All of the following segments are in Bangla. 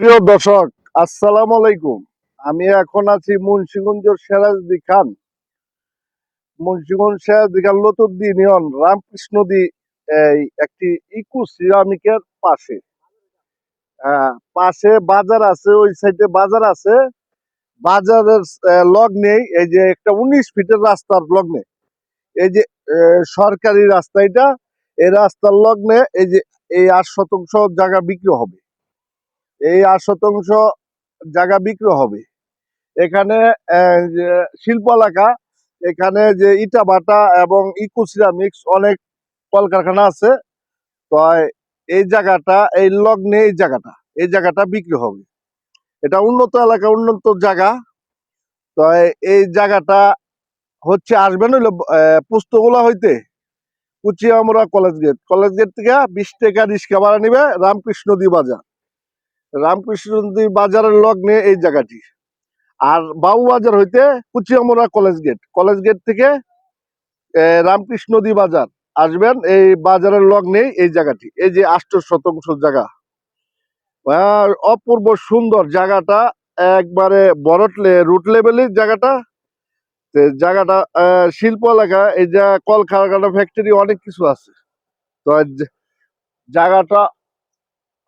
প্রিয় দর্শক, আসসালাম আলাইকুম। আমি এখন আছি মুন্সিগঞ্জ সেরাজদি খান। মুন্সিগঞ্জ সেরাজদি খান লতুদ্দি ইউনিয়ন রামকৃষ্ণদি এই একটি ইকো সিরামিকের পাশে পাশে বাজার আছে, ওই সাইডে বাজার আছে। বাজারের লগ্নেই এই যে একটা উনিশ ফিটের রাস্তার লগ্নে এই যে সরকারি রাস্তা এটা, এই রাস্তার লগ্নে এই যে এই আট শতাংশ জায়গা বিক্রি হবে। এই আট শতাংশ জায়গা বিক্রি হবে। এখানে শিল্প এলাকা, এখানে যে ইটা বাটা এবং ইকো সিরামিক্স অনেক কলকারখানা আছে। তো এই জায়গাটা, এই লগ্নে এই জায়গাটা এই জায়গাটা বিক্রি হবে। এটা উন্নত এলাকা, উন্নত জায়গা। তো এই জায়গাটা হচ্ছে আসবেন হইল পুস্তকগুলা হইতে। Kuchiamora college gate college gate থেকে বিশ টাকা রিক্সা ভাড়া নিবে রামকৃষ্ণদী বাজার। রামকৃষ্ণদী বাজারের লগ্নে এই জায়গাটি। আর বাবু বাজার হইতে Kuchiamora college gate. College gate থেকে রামকৃষ্ণদী বাজার। আসবেন এই বাজারের লগ্নে এই জায়গাটি। এই যে আষ্ট শতাংশ জায়গা। অপূর্ব সুন্দর জায়গাটা, একবারে বড়টলে রুট লেভেলের জায়গাটা। জায়গাটা শিল্প এলাকা, এই যে কলকারখানা, ফ্যাক্টরি, অনেক কিছু আছে। তো জায়গাটা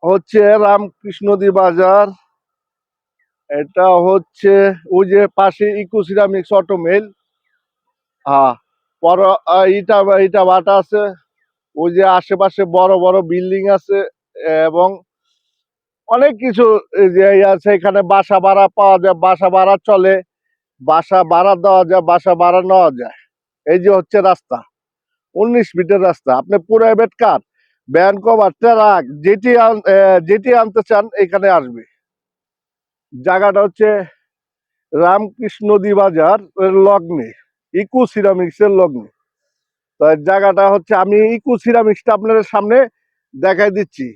হচ্ছে রামকৃষ্ণদী বাজার। এটা হচ্ছে ওই যে পাশে ইকো সিরামিক্স অটো মিল হ্যাঁ পর ইটা ইটা ভাটা আছে। ওই যে আশেপাশে বড় বড় বিল্ডিং আছে এবং অনেক কিছু আছে। এখানে বাসা ভাড়া পাওয়া যায়, বাসা ভাড়া চলে। বাসা ভাড়া দেওয়া যায়, বাসা ভাড়া নেওয়া যায়। এই যে হচ্ছে রাস্তা, উনিশ ফিটের রাস্তা। আপনি private car van cover, truck, যেটি যেটি আনতে চান এখানে আসবে। জায়গাটা হচ্ছে রামকৃষ্ণদী বাজার লগ্নে, ইকো সিরামিক্স এর লগ্নে। জায়গাটা হচ্ছে, আমি ইকো সিরামিক্সটা আপনাদের সামনে দেখাই দিচ্ছি।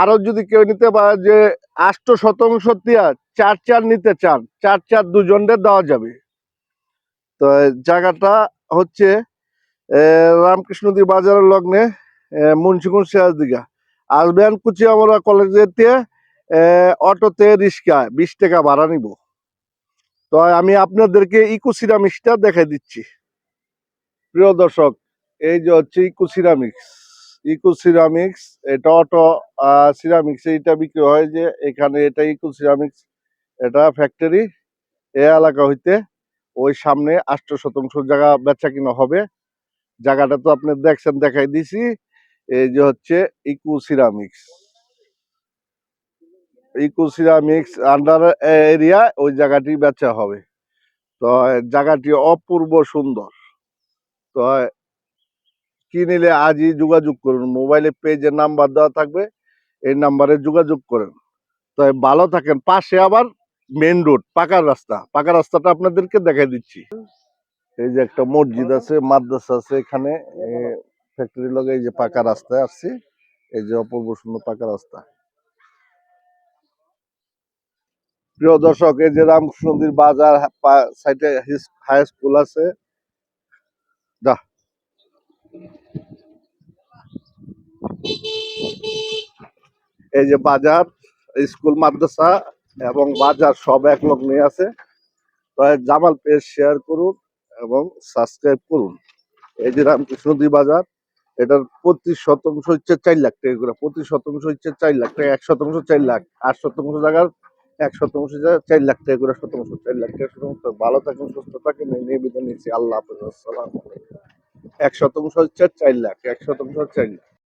আরও যদি কেউ নিতে পারে যে আষ্ট শতাংশ দিয়া চার চার নিতে চান, চার চার দুজনদের দেওয়া যাবে। তো জায়গাটা হচ্ছে রামকৃষ্ণদী বাজারের লগ্নে মুন্সিগঞ্জ সিরাজ দিঘা। আসবেন কুচিয়ামরা আহ, অটোতে রিক্সা বিশ টাকা ভাড়া নিব। তো আমি আপনাদেরকে ইকো সিরামিক্সটা দেখাই দিচ্ছি। প্রিয় দর্শক এই যে হচ্ছে ইকো সিরামিক্স। ইকো সিরামিক্স এটা অটো সিরামিক্স এইটা বিক্রি হয় যে এখানে এটা ইকো সিরামিক্স এটা ফ্যাক্টরি এ এলাকা হইতে ওই সামনে আষ্ট শতাংশ জায়গা বেচা কিনা হবে। জায়গাটা তো আপনি দেখছেন দেখাই দিছি। এই যে হচ্ছে eco ceramics eco ceramics under area ওই জায়গাটি বেচা হবে। তো জায়গাটি অপূর্ব সুন্দর। তো কি নিলে আজই যোগাযোগ করুন। মোবাইলে পেজের নাম্বার দেওয়া থাকবে, এই নাম্বারে যোগাযোগ করেন। তো ভালো থাকেন। পাশে আবার মেন রোড পাকা রাস্তা। পাকা রাস্তাটা আপনাদেরকে দেখাই দিচ্ছি। এই যে একটা মসজিদ আছে, মাদ্রাসা আছে এখানে। ফ্যাক্টরি লগে এই যে পাকা রাস্তায় আসছি, এই যে অপূর্ব সুন্দর পাকা রাস্তা। প্রিয় দর্শক, এই যে রামকৃষ্ণদীর বাজার সাইডে হাই স্কুল আছে। এই যে বাজার, স্কুল, মাদ্রাসা এবং বাজার সব এক লগ্নে আছে। তো জামাল পেজ শেয়ার করুন এবং সাবস্ক্রাইব করুন। এই যে রামকৃষ্ণদী বাজার এটার প্রতি শতাংশ হচ্ছে চার লাখ টাকা করে। প্রতি শতাংশ হচ্ছে চার লাখ টাকা, এক শতাংশ চার লাখ, আট শতাংশ জায়গার এক শতাংশ চার লাখ টাকা করে, শতাংশ, চার লাখ টাকা শতাংশ। ভালো থাকেন, সুস্থ থাকেন নিবেদন নিচ্ছি আল্লাহ হাফিজ, আসসালাম এক শতাংশ হচ্ছে চার লাখ, এক শতাংশ চার লাখ।